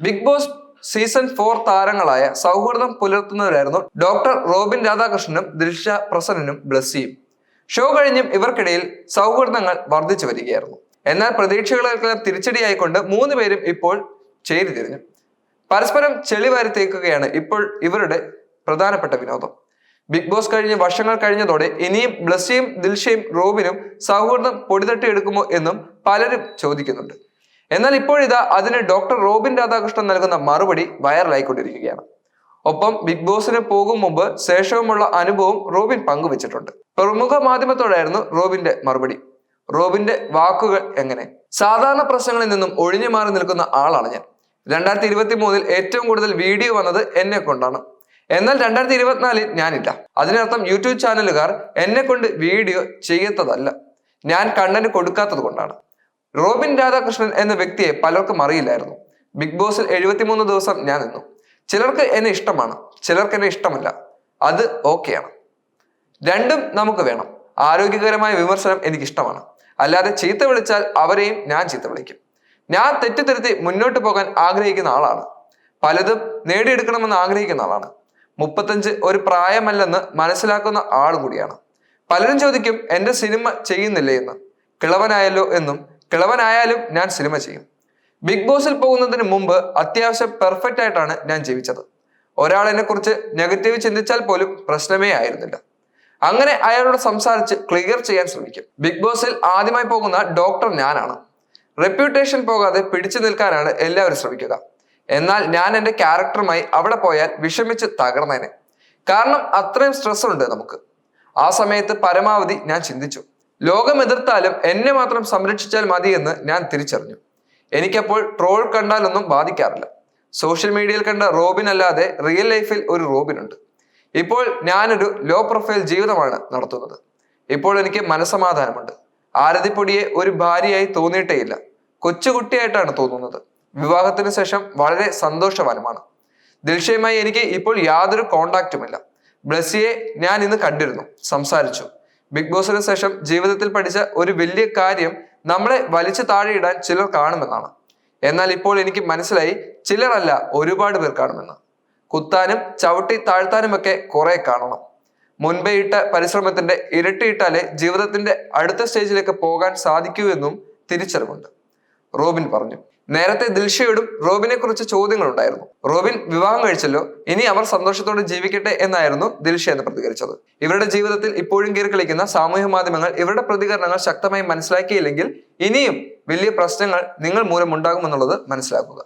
Big boss season four താരങ്ങളായ സൗഹൃദം പുലർത്തുന്നവരായിരുന്നു ഡോക്ടർ റോബിൻ രാധാകൃഷ്ണനും ദിൽഷ പ്രസന്നനും ബ്ലസ്സിയും ഷോ കഴിഞ്ഞും ഇവർക്കിടയിൽ സൗഹൃദങ്ങൾ വർദ്ധിച്ചു വരികയായിരുന്നു. എന്നാൽ പ്രതീക്ഷകളെല്ലാം തിരിച്ചടിയായിക്കൊണ്ട് മൂന്ന് പേരും ഇപ്പോൾ ചേരിതിരിഞ്ഞു പരസ്പരം ചെളിവാരി തേക്കുകയാണ് ഇപ്പോൾ ഇവരുടെ പ്രധാനപ്പെട്ട വിനോദം. ബിഗ് ബോസ് കഴിഞ്ഞ് വർഷങ്ങൾ കഴിഞ്ഞതോടെ ഇനിയും ബ്ലസ്സിയും ദിൽഷയും റോബിനും സൗഹൃദം പൊടിതട്ടിയെടുക്കുമോ എന്നും പലരും ചോദിക്കുന്നുണ്ട്. എന്നാൽ ഇപ്പോഴിതാ അതിന് ഡോക്ടർ റോബിൻ രാധാകൃഷ്ണൻ നൽകുന്ന മറുപടി വൈറലായിക്കൊണ്ടിരിക്കുകയാണ് ഒപ്പം ബിഗ് ബോസിന് പോകും മുമ്പ് ശേഷവുമുള്ള അനുഭവം റോബിൻ പങ്കുവച്ചിട്ടുണ്ട്. പ്രമുഖ മാധ്യമത്തോടായിരുന്നു റോബിന്റെ മറുപടി. റോബിന്റെ വാക്കുകൾ എങ്ങനെ? സാധാരണ പ്രശ്നങ്ങളിൽ നിന്നും ഒഴിഞ്ഞു മാറി നിൽക്കുന്ന ആളാണ് ഞാൻ. രണ്ടായിരത്തി ഇരുപത്തി മൂന്നിൽ ഏറ്റവും കൂടുതൽ വീഡിയോ വന്നത് എന്നെ കൊണ്ടാണ്. എന്നാൽ രണ്ടായിരത്തി ഇരുപത്തിനാലിൽ ഞാനില്ല. അതിനർത്ഥം യൂട്യൂബ് ചാനലുകാർ എന്നെ കൊണ്ട് വീഡിയോ ചെയ്യത്തതല്ല. ഞാൻ കണ്ടന്റ് കൊടുക്കാത്തത് കൊണ്ടാണ്. റോബിൻ രാധാകൃഷ്ണൻ എന്ന വ്യക്തിയെ പലർക്കും അറിയില്ലായിരുന്നു. ബിഗ് ബോസിൽ എഴുപത്തിമൂന്ന് ദിവസം ഞാൻ നിന്നു. ചിലർക്ക് എന്നെ ഇഷ്ടമാണ് ചിലർക്ക് എന്നെ ഇഷ്ടമല്ല. അത് ഓക്കെയാണ്. രണ്ടും നമുക്ക് വേണം. ആരോഗ്യകരമായ വിമർശനം എനിക്ക് ഇഷ്ടമാണ് അല്ലാതെ ചീത്ത വിളിച്ചാൽ അവരെയും ഞാൻ ചീത്ത വിളിക്കും. ഞാൻ തെറ്റിദ്ധരുത്തി മുന്നോട്ട് പോകാൻ ആഗ്രഹിക്കുന്ന ആളാണ്. പലതും നേടിയെടുക്കണമെന്ന് ആഗ്രഹിക്കുന്ന ആളാണ്. മുപ്പത്തഞ്ച് ഒരു പ്രായമല്ലെന്ന് മനസ്സിലാക്കുന്ന ആൾ കൂടിയാണ്. പലരും ചോദിക്കും എന്റെ സിനിമ ചെയ്യുന്നില്ലേ എന്ന്? കിളവനായല്ലോ എന്നും കിളവനായാലും ഞാൻ സിനിമ ചെയ്യും. ബിഗ് ബോസിൽ പോകുന്നതിന് മുമ്പ് അത്യാവശ്യം പെർഫെക്റ്റ് ആയിട്ടാണ് ഞാൻ ജീവിച്ചത്. ഒരാൾ എന്നെക്കുറിച്ച് നെഗറ്റീവ് ചിന്തിച്ചാൽ പോലും പ്രശ്നമേ ആയിരുന്നില്ല. അങ്ങനെ അയാളോട് സംസാരിച്ച് ക്ലിയർ ചെയ്യാൻ ശ്രമിക്കും. ബിഗ് ബോസിൽ ആദ്യമായി പോകുന്ന ഡോക്ടർ ഞാനാണ്. റെപ്യൂട്ടേഷൻ പോകാതെ പിടിച്ചു നിൽക്കാനാണ് എല്ലാവരും ശ്രമിക്കുക. എന്നാൽ ഞാൻ എന്റെ ക്യാരക്ടറുമായി അവിടെ പോയാൽ വിഷമിച്ച് തകർന്നേനെ. കാരണം അത്രയും സ്ട്രെസ് ഉണ്ട് നമുക്ക്. ആ സമയത്ത് പരമാവധി ഞാൻ ചിന്തിച്ചു. ലോകം എതിർത്താലും എന്നെ മാത്രം സംരക്ഷിച്ചാൽ മതി എന്ന് ഞാൻ തിരിച്ചറിഞ്ഞു. എനിക്കപ്പോൾ ട്രോൾ കണ്ടാലൊന്നും ബാധിക്കാറില്ല. സോഷ്യൽ മീഡിയയിൽ കണ്ട റോബിൻ അല്ലാതെ റിയൽ ലൈഫിൽ ഒരു റോബിൻ ഉണ്ട്. ഇപ്പോൾ ഞാനൊരു ലോ പ്രൊഫൈൽ ജീവിതമാണ് നടത്തുന്നത്. ഇപ്പോൾ എനിക്ക് മനസമാധാനമുണ്ട് ആരതിപ്പൊടിയെ ഒരു ഭാര്യയായി തോന്നിയിട്ടേയില്ല. കൊച്ചുകുട്ടിയായിട്ടാണ് തോന്നുന്നത്. വിവാഹത്തിന് ശേഷം വളരെ സന്തോഷവാനുമാണ്. ദിൽഷയുമായി എനിക്ക് ഇപ്പോൾ യാതൊരു കോണ്ടാക്റ്റുമില്ല ബ്ലസ്സിയെ ഞാൻ ഇന്ന് കണ്ടിരുന്നു. സംസാരിച്ചു. ബിഗ് ബോസിന് ശേഷം ജീവിതത്തിൽ പഠിച്ച ഒരു വലിയ കാര്യം നമ്മളെ വലിച്ചു താഴെയിടാൻ ചിലർ കാണുമെന്നാണ്. എന്നാൽ ഇപ്പോൾ എനിക്ക് മനസ്സിലായി ചിലരല്ല ഒരുപാട് പേർ കാണുമെന്ന്. കുത്താനും ചവിട്ടി താഴ്ത്താനുമൊക്കെ കുറെ കാണണം. മുൻപേ ഇട്ട പരിശ്രമത്തിന്റെ ഇരട്ടിയിട്ടാലേ ജീവിതത്തിന്റെ അടുത്ത സ്റ്റേജിലേക്ക് പോകാൻ സാധിക്കൂ എന്നും തിരിച്ചറിവുണ്ട്. റോബിൻ പറഞ്ഞു. നേരത്തെ ദിൽഷയോടും റോബിനെ കുറിച്ച് ചോദ്യങ്ങൾ ഉണ്ടായിരുന്നു റോബിൻ വിവാഹം കഴിച്ചല്ലോ ഇനി അവർ സന്തോഷത്തോടെ ജീവിക്കട്ടെ എന്നായിരുന്നു ദിൽഷ എന്ന് പ്രതികരിച്ചത്. ഇവരുടെ ജീവിതത്തിൽ ഇപ്പോഴും കീറി കളിക്കുന്ന സാമൂഹ്യ മാധ്യമങ്ങൾ ഇവരുടെ പ്രതികരണങ്ങൾ ശക്തമായി മനസ്സിലാക്കിയില്ലെങ്കിൽ ഇനിയും വലിയ പ്രശ്നങ്ങൾ നിങ്ങൾ മൂലം ഉണ്ടാകുമെന്നുള്ളത് മനസ്സിലാക്കുക.